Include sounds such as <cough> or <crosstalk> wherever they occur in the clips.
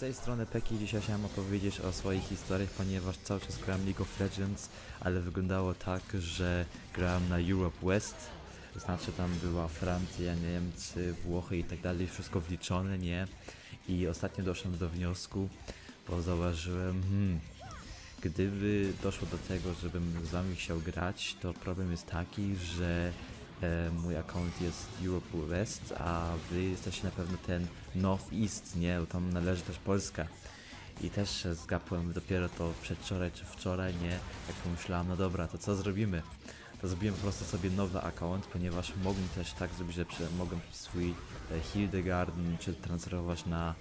tej strony Peki, dzisiaj chciałem opowiedzieć o swoich historiach, ponieważ cały czas grałem League of Legends, ale wyglądało tak, że grałem na Europe West, to znaczy tam była Francja, Niemcy, Włochy i tak dalej, wszystko wliczone, nie? I ostatnio doszedłem do wniosku, bo zauważyłem, hmm, gdyby doszło do tego, żebym z wami chciał grać, to problem jest taki, że mój account jest Europe West, a wy jesteście na pewno ten North East, nie? Bo tam należy też Polska. I też zgapłem dopiero to przedwczoraj czy wczoraj, nie? Jak pomyślałem, no dobra, to co zrobimy? To zrobiłem po prostu sobie nowy account, ponieważ mogłem też tak zrobić, że mogłem swój e, Hildegarden czy transferować na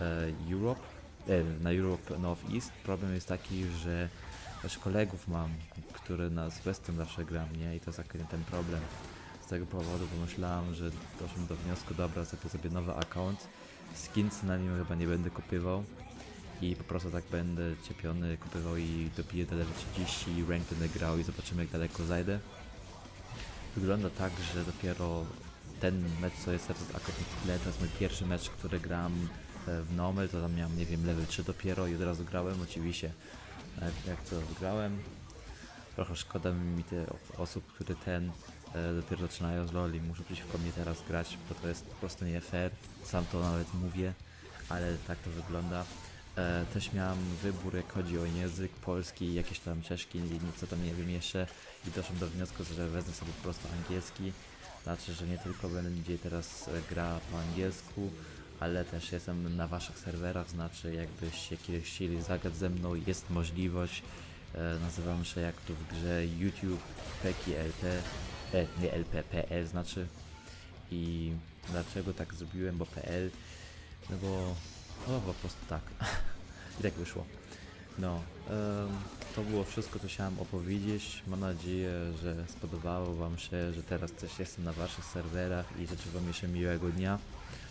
e, Europe, e, na Europe North East. Problem jest taki, że też kolegów mam, które na z Westem zawsze gram, nie? I to jest ten problem. Z tego powodu pomyślałem, że doszłem do wniosku, dobra, zrobię sobie nowy account. Skins na nim chyba nie będę kupywał. I po prostu tak będę ciepiony, kupywał i dobiję do level 30, rank będę grał i zobaczymy jak daleko zajdę. Wygląda tak, że dopiero ten mecz, co jest teraz akurat w tle, to jest mój pierwszy mecz, który gram e, w normal, to tam miałem, nie wiem, level 3 dopiero i od razu grałem, oczywiście. Jak, jak to grałem, trochę szkoda mi tych osób, które ten e, dopiero zaczynają z LoL i muszą przeciwko mnie teraz grać, bo to jest po prostu nie fair, sam to nawet mówię, ale tak to wygląda. E, też miałem wybór, jak chodzi o język polski, jakieś tam czeszki, co tam nie wiem jeszcze i doszedłem do wniosku, że wezmę sobie po prostu angielski. Znaczy, że nie tylko będzie teraz e, gra po angielsku, ale też jestem na waszych serwerach, znaczy jakbyś jakieś chcieli zagrać ze mną, jest możliwość. E, nazywam się jak tu w grze YouTube Peki LP, e, nie LP.pl znaczy. I dlaczego tak zrobiłem, bo PL, no bo, no po prostu tak. <laughs> I tak wyszło. No, to było wszystko, co chciałem opowiedzieć. Mam nadzieję, że spodobało Wam się, że teraz też jestem na Waszych serwerach i życzę Wam jeszcze miłego dnia.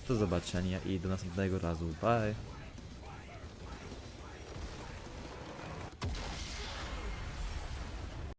Do zobaczenia i do następnego razu. Bye!